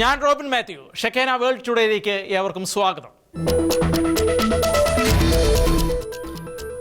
ഞാൻ Robin Mathew. ഷെക്കേന world ടുഡേയിലേക്ക് ഏവർക്കും സ്വാഗതം.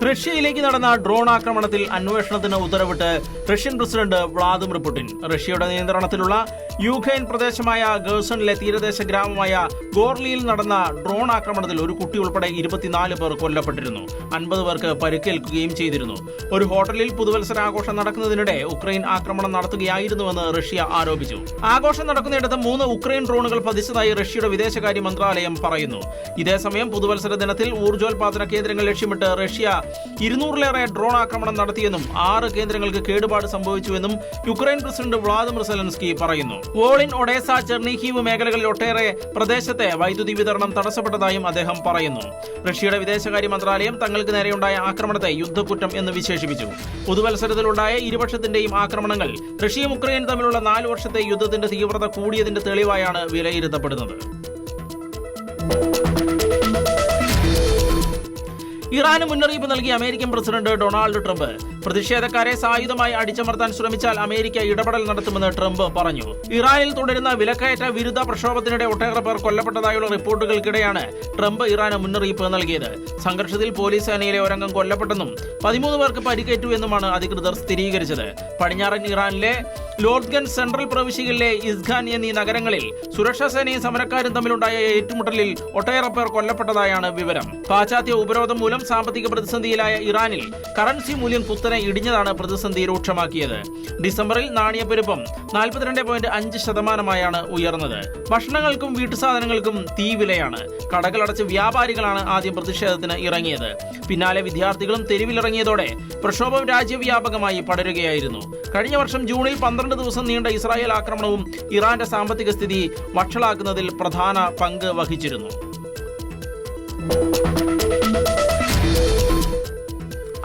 റഷ്യയിലേക്ക് നടന്ന ഡ്രോൺ ആക്രമണത്തിൽ അന്വേഷണത്തിന് ഉത്തരവിട്ട് റഷ്യൻ പ്രസിഡന്റ് വ്ളാദിമിർ പുടിൻ. റഷ്യയുടെ നിയന്ത്രണത്തിലുള്ള യുക്രൈൻ പ്രദേശമായ ഗേഴ്സണിലെ തീരദേശ ഗ്രാമമായ ഗോർലിയിൽ നടന്ന ഡ്രോൺ ആക്രമണത്തിൽ ഒരു കുട്ടി ഉൾപ്പെടെ ഇരുപത്തിനാല് പേർ കൊല്ലപ്പെട്ടിരുന്നു. അൻപത് പേർക്ക് പരിക്കേൽക്കുകയും ചെയ്തിരുന്നു. ഒരു ഹോട്ടലിൽ പുതുവത്സരാഘോഷം നടക്കുന്നതിനിടെ ഉക്രൈൻ ആക്രമണം നടത്തുകയായിരുന്നുവെന്ന് റഷ്യ ആരോപിച്ചു. ആഘോഷം നടക്കുന്നിടത്ത് മൂന്ന് ഉക്രൈൻ ഡ്രോണുകൾ പതിച്ചതായി റഷ്യയുടെ വിദേശകാര്യ മന്ത്രാലയം പറയുന്നു. ഇതേസമയം പുതുവത്സര ദിനത്തിൽ ഊർജോൽപാദന കേന്ദ്രങ്ങൾ ലക്ഷ്യമിട്ട് റഷ്യ ഇരുന്നൂറിലേറെ ഡ്രോൺ ആക്രമണം നടത്തിയെന്നും ആറ് കേന്ദ്രങ്ങൾക്ക് കേടുപാട് സംഭവിച്ചുവെന്നും യുക്രൈൻ പ്രസിഡന്റ് വ്ളാദിമിർ സെലൻസ്കി പറയുന്നു. വോളിൻ ഒഡേസ ചെർണിഹീവ് മേഖലകളിൽ ഒട്ടേറെ പ്രദേശത്തെ വൈദ്യുതി വിതരണം തടസ്സപ്പെട്ടതായും അദ്ദേഹം പറയുന്നു. റഷ്യയുടെ വിദേശകാര്യ മന്ത്രാലയം തങ്ങൾക്ക് നേരെയുണ്ടായ ആക്രമണത്തെ യുദ്ധക്കുറ്റം എന്ന് വിശേഷിപ്പിച്ചു. പുതുവത്സരത്തിലുണ്ടായ ഇരുപക്ഷത്തിന്റെയും ആക്രമണങ്ങൾ റഷ്യയും ഉക്രൈനും തമ്മിലുള്ള നാല് വർഷത്തെ യുദ്ധത്തിന്റെ തീവ്രത കൂടിയതിന്റെ തെളിവായാണ് വിലയിരുത്തപ്പെടുന്നത്. ഇറാന് മുന്നറിയിപ്പ് നൽകി അമേരിക്കൻ പ്രസിഡന്റ് ഡൊണാൾഡ് ട്രംപ് പ്രതിഷേധക്കാരെ സായുധമായി അടിച്ചമർത്താൻ ശ്രമിച്ചാൽ അമേരിക്ക ഇടപെടൽ നടത്തുമെന്ന് ട്രംപ് പറഞ്ഞു. ഇറാനിൽ തുടരുന്ന വിലക്കയറ്റ വിരുദ്ധ പ്രക്ഷോഭത്തിനിടെ ഒട്ടേറെ പേർ കൊല്ലപ്പെട്ടതായുള്ള റിപ്പോർട്ടുകൾക്കിടെയാണ് ട്രംപ് ഇറാന് മുന്നറിയിപ്പ് നൽകിയത്. സംഘർഷത്തിൽ പോലീസ് സേനയിലെ ഒരംഗം കൊല്ലപ്പെട്ടെന്നും പതിമൂന്ന് പേർക്ക് പരിക്കേറ്റു എന്നുമാണ് അധികൃതർ സ്ഥിരീകരിച്ചത്. പടിഞ്ഞാറൻ ഇറാനിലെ ലോർദ്ഗൻ സെൻട്രൽ പ്രവിശ്യകളിലെ ഇസ്ഖാൻ എന്നീ നഗരങ്ങളിൽ സുരക്ഷാ സേനയും സമരക്കാരും തമ്മിലുണ്ടായ ഏറ്റുമുട്ടലിൽ ഒട്ടേറെ പേർ കൊല്ലപ്പെട്ടതായാണ് വിവരം. പാശ്ചാത്യ ഉപരോധം മൂലം സാമ്പത്തിക പ്രതിസന്ധിയിലായ ഇറാനിൽ കറൻസി മൂല്യം കുത്തനെ ഇടിഞ്ഞതാണ് പ്രതിസന്ധി രൂക്ഷമാക്കിയത്. ഡിസംബറിൽ നാണയപ്പെരുപ്പം നാൽപ്പത്തിരണ്ട് പോയിന്റ് അഞ്ച് ശതമാനമായാണ് ഉയർന്നത്. ഭക്ഷണങ്ങൾക്കും വീട്ടുസാധനങ്ങൾക്കും തീ വിലയാണ്. കടകളടച്ച് വ്യാപാരികളാണ് ആദ്യം പ്രതിഷേധത്തിന് ഇറങ്ങിയത്. പിന്നാലെ വിദ്യാർത്ഥികളും തെരുവിലിറങ്ങിയതോടെ പ്രക്ഷോഭം രാജ്യവ്യാപകമായി പടരുകയായിരുന്നു. കഴിഞ്ഞ വർഷം ജൂണിൽ പന്ത്രണ്ട് ദിവസം നീണ്ട ഇസ്രായേൽ ആക്രമണവും ഇറാന്റെ സാമ്പത്തിക സ്ഥിതി വഷളാക്കുന്നതിൽ പ്രധാന പങ്ക് വഹിച്ചിരുന്നു.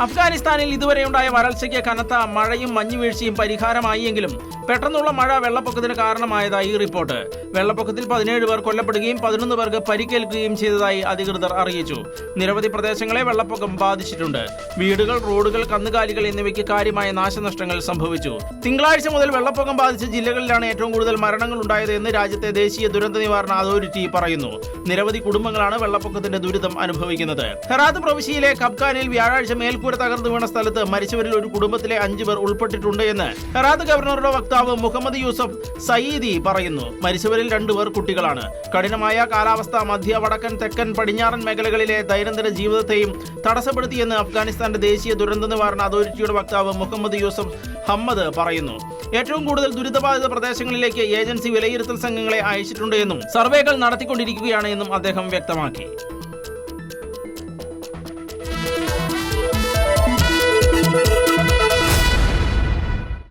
അഫ്ഗാനിസ്ഥാനിൽ ഇതുവരെയുണ്ടായ വരൾച്ചയ്ക്ക് കനത്ത മഴയും മഞ്ഞുവീഴ്ചയും പരിഹാരമായി എങ്കിലും പെട്ടെന്നുള്ള മഴ വെള്ളപ്പൊക്കത്തിന് കാരണമായതായി റിപ്പോർട്ട്. വെള്ളപ്പൊക്കത്തിൽ പതിനേഴ് പേർ കൊല്ലപ്പെടുകയും പതിനൊന്ന് പേർക്ക് പരിക്കേൽക്കുകയും ചെയ്തതായി അധികൃതർ അറിയിച്ചു. നിരവധി പ്രദേശങ്ങളെ വെള്ളപ്പൊക്കം ബാധിച്ചിട്ടുണ്ട്. വീടുകൾ റോഡുകൾ കന്നുകാലികൾ എന്നിവയ്ക്ക് കാര്യമായ നാശനഷ്ടങ്ങൾ സംഭവിച്ചു. തിങ്കളാഴ്ച മുതൽ വെള്ളപ്പൊക്കം ബാധിച്ച ജില്ലകളിലാണ് ഏറ്റവും കൂടുതൽ മരണങ്ങൾ ഉണ്ടായത് എന്ന് രാജ്യത്തെ ദേശീയ ദുരന്ത നിവാരണ അതോറിറ്റി പറയുന്നു. നിരവധി കുടുംബങ്ങളാണ് വെള്ളപ്പൊക്കത്തിന്റെ ദുരിതം അനുഭവിക്കുന്നത്. ഹെറാത്ത് പ്രവിശ്യയിലെ കബ്കാനിൽ വ്യാഴാഴ്ച മേൽക്കൂര തകർന്നു വീണ സ്ഥലത്ത് മരിച്ചവരിൽ ഒരു കുടുംബത്തിലെ അഞ്ചു പേർ ഉൾപ്പെട്ടിട്ടുണ്ട് എന്ന് ഹെറാത്ത് ഗവർണറുടെ വക്താവ് മുഹമ്മദ് യൂസഫ് സയീദി പറയുന്നു. മരിച്ചവരിൽ രണ്ടുപേർ കുട്ടികളാണ്. കഠിനമായ കാലാവസ്ഥ മധ്യ വടക്കൻ തെക്കൻ പടിഞ്ഞാറൻ മേഖലകളിലെ ദൈനംദിന ജീവിതത്തെയും തടസ്സപ്പെടുത്തിയെന്ന് അഫ്ഗാനിസ്ഥാന്റെ ദേശീയ ദുരന്ത നിവാരണ അതോറിറ്റിയുടെ വക്താവ് മുഹമ്മദ് യൂസഫ് ഹമ്മദ് പറയുന്നു. ഏറ്റവും കൂടുതൽ ദുരിതബാധിത പ്രദേശങ്ങളിലേക്ക് ഏജൻസി വിലയിരുത്തൽ സംഘങ്ങളെ അയച്ചിട്ടുണ്ട് എന്നും സർവേകൾ നടത്തിക്കൊണ്ടിരിക്കുകയാണ് എന്നും അദ്ദേഹം വ്യക്തമാക്കി.